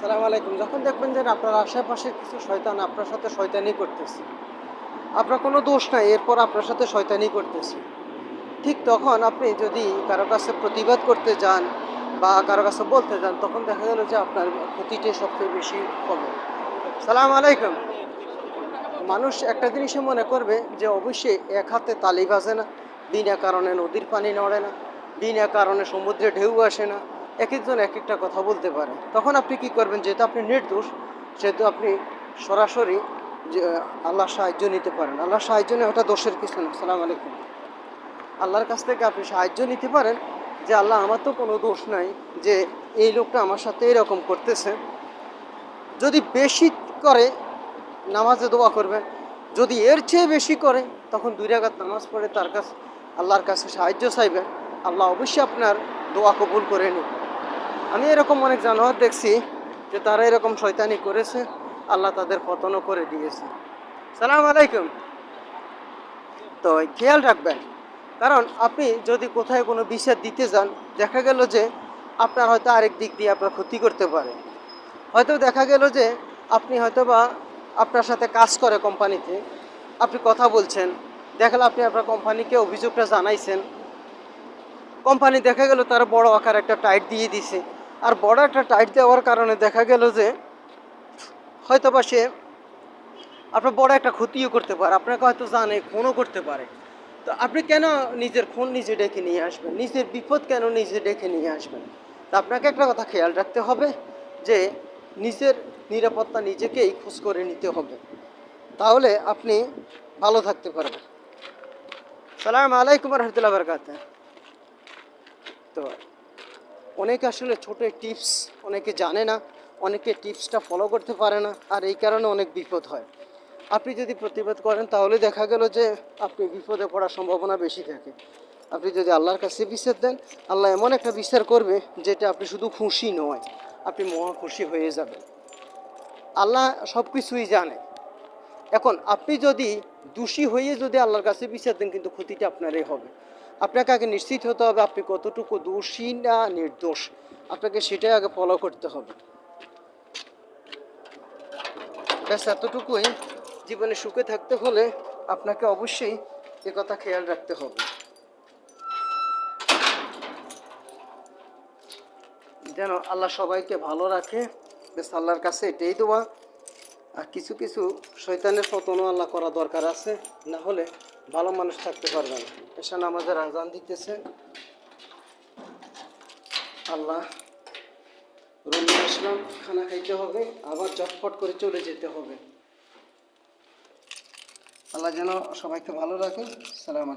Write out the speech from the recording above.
সালাম আলাইকুম। যখন দেখবেন যে আপনার আশেপাশে কিছু শয়তান আপনার সাথে শয়তানি করতেছে, আপনার কোনো দোষ নাই, এরপর আপনার সাথে শয়তানি করতেছে। ঠিক তখন আপনি যদি কারও কাছে প্রতিবাদ করতে যান বা কারও কাছে বলতে যান, তখন দেখা গেল যে আপনার ক্ষতিটাই সবচেয়ে বেশি হবে সালাম আলাইকুম। মানুষ একটা জিনিসে মনে করবে যে অবশ্যই এক হাতে তালি বাজে না, বিনা কারণে নদীর পানি নড়ে না, বিনা কারণে সমুদ্রে ঢেউ আসে না এক একজন এক একটা কথা বলতে পারে। তখন আপনি কি করবেন? যেহেতু আপনি নির্দোষ, সেহেতু আপনি সরাসরি যে আল্লাহ সাহায্য নিতে পারেন। আল্লাহ সাহায্য নেওয়া ওটা দোষের কিছু না সালাম আলাইকুম। আল্লাহর কাছ থেকে আপনি সাহায্য নিতে পারেন যে, আল্লাহ আমার তো কোনো দোষ নাই যে, এই লোকটা আমার সাথে এরকম করতেছে। যদি বেশি করে নামাজে দোয়া করবেন যদি এর চেয়ে বেশি করে, তখন দুই রাগাত নামাজ পড়ে তার কাছে, আল্লাহর কাছে সাহায্য চাইবেন আল্লাহ অবশ্যই আপনার দোয়া কবুল করে নেবেন আমি এরকম অনেক জানোয়ার দেখছি যে তারা এরকম শয়তানি করেছে, আল্লাহ তাদের পতনও করে দিয়েছে। সালাম আলাইকুম। তো খেয়াল রাখবেন, কারণ আপনি যদি কোথায় কোনো বিচার দিতে যান, দেখা গেল যে আপনার হয়তো আরেক দিক দিয়ে আপনার ক্ষতি করতে পারে। হয়তো দেখা গেল যে আপনি হয়তো বা আপনার সাথে কাজ করে কোম্পানিতে, আপনি কথা বলছেন দেখালে আপনি আপনার কোম্পানিকে অভিযোগটা জানাইছেন। কোম্পানি দেখা গেল তার বড় আকার একটা টাইট দিয়ে দিছে। আর বড় একটা টাইট দেওয়ার কারণে দেখা গেল যে হয়তো বা সে আপনার বড় একটা ক্ষতিও করতে পারে, আপনাকে হয়তো জানে, খুনও করতে পারে। তো আপনি কেন নিজের খুন নিজে ডেকে নিয়ে আসবেন? নিজের বিপদ কেন নিজে ডেকে নিয়ে আসবেন? তা আপনাকে একটা কথা খেয়াল রাখতে হবে যে নিজের নিরাপত্তা নিজেকেই খোঁজ করে নিতে হবে। তাহলে আপনি ভালো থাকতে পারবেন। সালাম আলাইকুম রহমতুল্লাহ বরকাত তো অনেকে আসলে ছোট টিপস অনেকে জানে না, অনেকে টিপসটা ফলো করতে পারে না, আর এই কারণে অনেক বিপদ হয়। আপনি যদি প্রতিবাদ করেন, তাহলে দেখা গেল যে আপনি বিপদে পড়ার সম্ভাবনা বেশি থাকে। আপনি যদি আল্লাহর কাছে বিচার দেন, আল্লাহ এমন একটা বিচার করবে যেটা আপনি শুধু খুশি নয়, আপনি মহা খুশি হয়ে যাবেন। আল্লাহ সব কিছুই জানে। এখন আপনি যদি দোষী হয়ে যদি আল্লাহর কাছে বিচার দেন, কিন্তু ক্ষতিটা আপনারই হবে। আপনাকে আগে নিশ্চিত হতে হবে আপনি কতটুকু দোষী না নির্দোষ। আপনাকে সেটাই আগে ফলো করতে হবে। ব্যাস, এতটুকুই। জীবনে সুখে থাকতে হলে আপনাকে অবশ্যই এ কথা খেয়াল রাখতে হবে। যেন আল্লাহ সবাইকে ভালো রাখে। বেশ আল্লাহর কাছে এটাই দেওয়া আর কিছু কিছু শৈতানের পতনও আল্লাহ করা দরকার আছে। না হলে ভালো মানুষ থাকতে পারবে না। এসান আমাদের আজান দিতেছে। আল্লাহ রুমে আসলাম, খানা খাইতে হবে, আবার চটপট করে চলে যেতে হবে। আল্লাহ যেন সবাইকে ভালো রাখে। সালাম